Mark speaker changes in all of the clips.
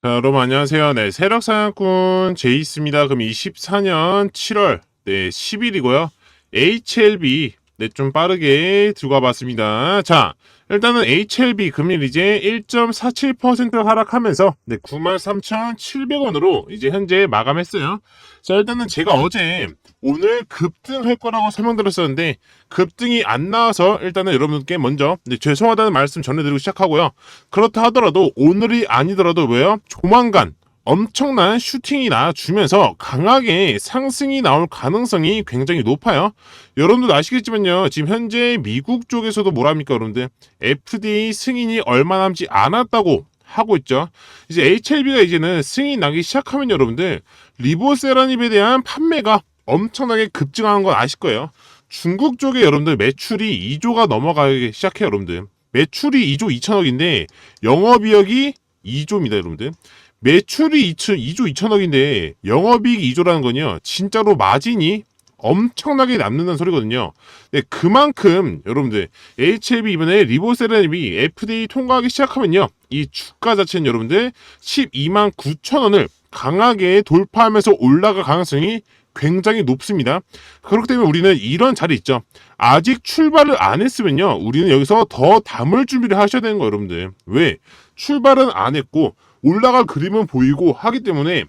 Speaker 1: 자, 여러분 안녕하세요. 네, 세력 사냥꾼 제이스입니다. 그럼 24년 7월 네, 10일이고요. HLB 네, 좀 빠르게 들고 와봤습니다. 자, 일단은 HLB 금일 이제 1.47% 하락하면서 네, 93,700원으로 이제 현재 마감했어요. 자, 일단은 제가 어제 오늘 급등할 거라고 설명드렸었는데 급등이 안 나와서 일단은 여러분께 먼저 네, 죄송하다는 말씀 전해드리고 시작하고요. 그렇다 하더라도 오늘이 아니더라도 왜요? 조만간 엄청난 슈팅이 나 주면서 강하게 상승이 나올 가능성이 굉장히 높아요. 여러분도 아시겠지만요. 지금 현재 미국 쪽에서도 뭐랍니까, 여러분들? FDA 승인이 얼마 남지 않았다고 하고 있죠. 이제 HLB가 이제는 승인 나기 시작하면 여러분들 리보세라닙에 대한 판매가 엄청나게 급증하는 건 아실 거예요. 중국 쪽에 여러분들 매출이 2조가 넘어가기 시작해요, 여러분들. 매출이 2조 2천억인데 영업이익이 2조입니다, 여러분들. 매출이 2조, 2조 2천억인데 영업이익 2조라는 건요. 진짜로 마진이 엄청나게 남는다는 소리거든요. 네, 그만큼 여러분들 HLB 이번에 리보세라닙이 FDA 통과하기 시작하면요. 이 주가 자체는 여러분들 12만 9천 원을 강하게 돌파하면서 올라갈 가능성이 굉장히 높습니다. 그렇기 때문에 우리는 이런 자리 있죠. 아직 출발을 안 했으면요. 우리는 여기서 더 담을 준비를 하셔야 되는 거예요, 여러분들. 왜? 출발은 안 했고 올라갈 그림은 보이고 하기 때문에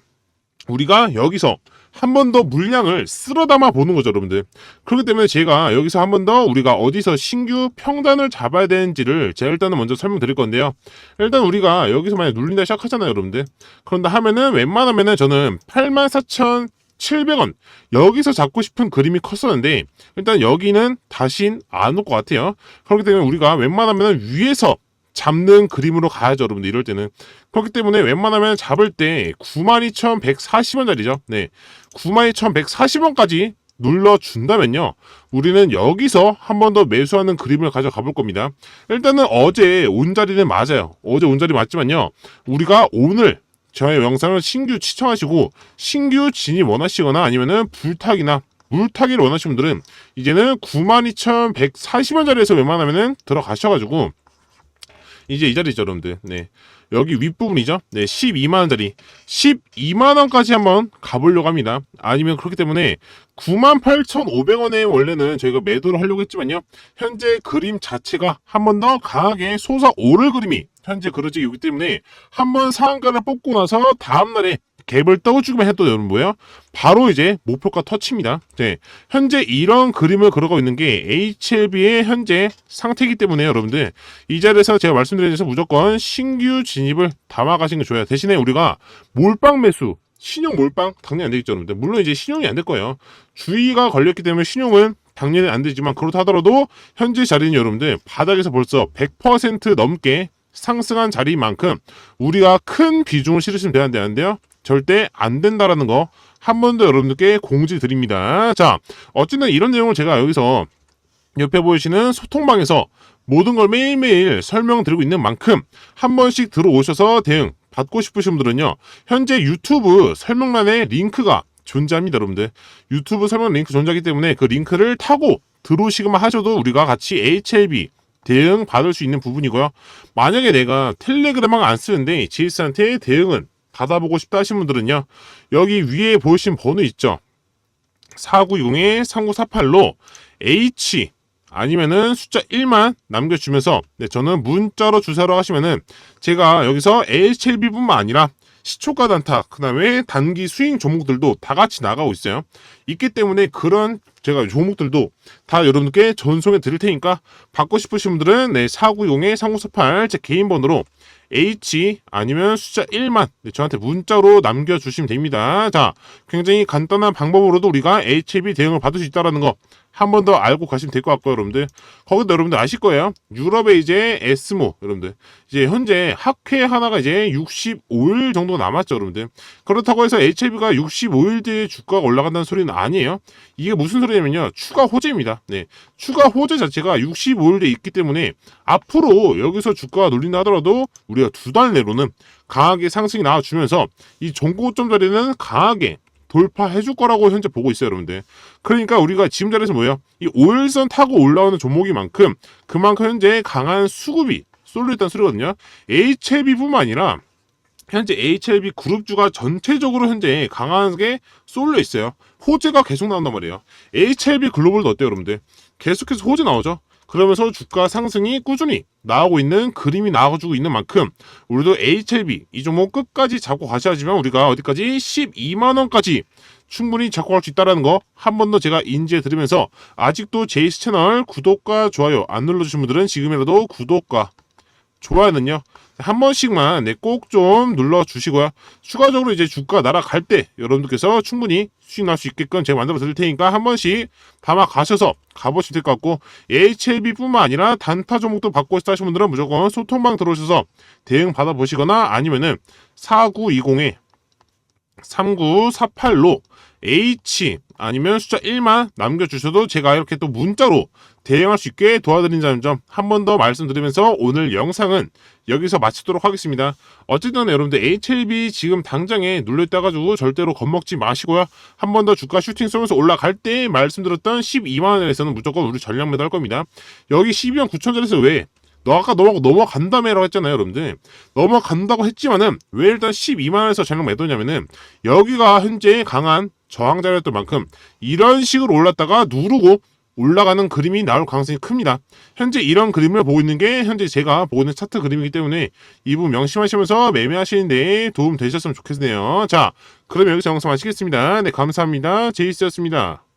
Speaker 1: 우리가 여기서 한 번 더 물량을 쓸어 담아 보는 거죠, 여러분들. 그렇기 때문에 제가 여기서 한 번 더 우리가 어디서 신규 평단을 잡아야 되는지를 제가 일단은 먼저 설명드릴 건데요. 일단 우리가 여기서 만약 눌린다 시작하잖아요, 여러분들. 그런다 하면은 웬만하면은 저는 84,700원 여기서 잡고 싶은 그림이 컸었는데 일단 여기는 다신 안 올 것 같아요. 그렇기 때문에 우리가 웬만하면 위에서 잡는 그림으로 가야죠, 여러분들. 이럴 때는. 그렇기 때문에 웬만하면 잡을 때 92,140원짜리죠. 네. 92,140원까지 눌러준다면요. 우리는 여기서 한 번 더 매수하는 그림을 가져가 볼 겁니다. 일단은 어제 온 자리는 맞아요. 어제 온 자리 맞지만요. 우리가 오늘 저의 영상을 신규 시청하시고 신규 진입 원하시거나 아니면은 불타기나 물타기를 원하시는 분들은 이제는 92,140원짜리에서 웬만하면은 들어가셔가지고 이제 이 자리죠, 여러분들. 네. 여기 윗부분이죠. 네, 12만 원짜리. 12만 원까지 한번 가보려고 합니다. 아니면 그렇기 때문에 98,500원에 원래는 저희가 매도를 하려고 했지만요. 현재 그림 자체가 한 번 더 강하게 솟아오를 그림이 현재 그려지기 기 때문에 한 번 상한가를 뽑고 나서 다음날에 갭을 떠주기만 해도 여러분 뭐예요? 바로 이제 목표가 터치입니다. 네. 현재 이런 그림을 그려고 있는 게 HLB의 현재 상태이기 때문에 여러분들 이 자리에서 제가 말씀드린 서 무조건 신규 진입을 담아가시는 게 좋아요. 대신에 우리가 몰빵 매수 신용 몰빵 당연히 안 되겠죠, 여러분들. 물론 이제 신용이 안 될 거예요. 주의가 걸렸기 때문에 신용은 당연히 안 되지만 그렇다 하더라도 현재 자리는 여러분들 바닥에서 벌써 100% 넘게 상승한 자리만큼 우리가 큰 비중을 실으시면 되는데요. 절대 안 된다라는 거 한 번 더 여러분들께 공지 드립니다. 자, 어쨌든 이런 내용을 제가 여기서 옆에 보이시는 소통방에서 모든 걸 매일매일 설명드리고 있는 만큼 한 번씩 들어오셔서 대응 받고 싶으신 분들은요. 현재 유튜브 설명란에 링크가 존재합니다, 여러분들. 유튜브 설명 링크 존재하기 때문에 그 링크를 타고 들어오시기만 하셔도 우리가 같이 HLB 대응 받을 수 있는 부분이고요. 만약에 내가 텔레그램만 안 쓰는데 GS한테 대응은 받아보고 싶다 하신 분들은요. 여기 위에 보이신 번호 있죠. 4960-3948로 H 아니면은 숫자 1만 남겨주면서 네, 저는 문자로 주세요라고 하시면은 제가 여기서 HLB뿐만 아니라 시초가 단타, 그 다음에 단기 스윙 종목들도 다 같이 나가고 있어요. 있기 때문에 그런 제가 종목들도 다 여러분께 전송해 드릴 테니까 받고 싶으신 분들은 네, 4960-3948제 개인 번호로 H 아니면 숫자 1만 네, 저한테 문자로 남겨주시면 됩니다. 자, 굉장히 간단한 방법으로도 우리가 HB 대응을 받을 수 있다는 거 한 번 더 알고 가시면 될 것 같고요, 여러분들. 거기도 여러분들 아실 거예요. 유럽에 이제 에스모, 여러분들. 이제 현재 학회 하나가 이제 65일 정도 남았죠, 여러분들. 그렇다고 해서 HB가 65일 뒤에 주가가 올라간다는 소리는 아니에요. 이게 무슨 소리냐면요. 추가 호재입니다. 네. 추가 호재 자체가 65일 뒤에 있기 때문에 앞으로 여기서 주가가 눌린다 하더라도 우리 가 두 달 내로는 강하게 상승이 나와주면서 이 종고점 자리는 강하게 돌파해 줄 거라고 현재 보고 있어요, 여러분들. 그러니까 우리가 지금 자리에서 뭐예요? 이 5일선 타고 올라오는 종목이만큼 그만큼 현재 강한 수급이 쏠려 있다는 소리거든요. HLB뿐만 아니라 현재 HLB 그룹주가 전체적으로 현재 강하게 쏠려 있어요. 호재가 계속 나온단 말이에요. HLB 글로벌도 어때요, 여러분들? 계속해서 호재 나오죠? 그러면서 주가 상승이 꾸준히 나오고 있는 그림이 나와주고 있는 만큼 우리도 HLB 이 종목 끝까지 잡고 가셔야지만 우리가 어디까지 12만 원까지 충분히 잡고 갈 수 있다라는 거 한 번 더 제가 인지해 드리면서 아직도 제이스 채널 구독과 좋아요 안 눌러주신 분들은 지금이라도 구독과 좋아요는요 한 번씩만 네, 꼭 좀 눌러 주시고요. 추가적으로 이제 주가 날아갈 때 여러분들께서 충분히 수익 날 수 있게끔 제가 만들어 드릴 테니까 한 번씩 담아 가셔서 가보시면 될 것 같고 HLB뿐만 아니라 단타 종목도 받고 싶다 하시는 분들은 무조건 소통방 들어오셔서 대응 받아 보시거나 아니면은 4920에 3948로 H 아니면 숫자 1만 남겨주셔도 제가 이렇게 또 문자로 대응할 수 있게 도와드린다는 점 한 번 더 말씀드리면서 오늘 영상은 여기서 마치도록 하겠습니다. 어쨌든 여러분들 HLB 지금 당장에 눌려있다가지고 절대로 겁먹지 마시고요. 한 번 더 주가 슈팅 쏘면서 올라갈 때 말씀드렸던 12만원에서는 무조건 우리 전략 매도할 겁니다. 여기 12만 9천전에서 왜? 너 아까 넘어, 넘어간다며라고 했잖아요, 여러분들. 넘어간다고 했지만은 왜 일단 12만원에서 전략 매도냐면은 여기가 현재 강한 저항자였던 만큼 이런 식으로 올랐다가 누르고 올라가는 그림이 나올 가능성이 큽니다. 현재 이런 그림을 보고 있는 게 현재 제가 보고 있는 차트 그림이기 때문에 이 부분 명심하시면서 매매하시는데 도움 되셨으면 좋겠네요. 자, 그럼 여기서 영상 마치겠습니다. 네, 감사합니다. 제이스였습니다.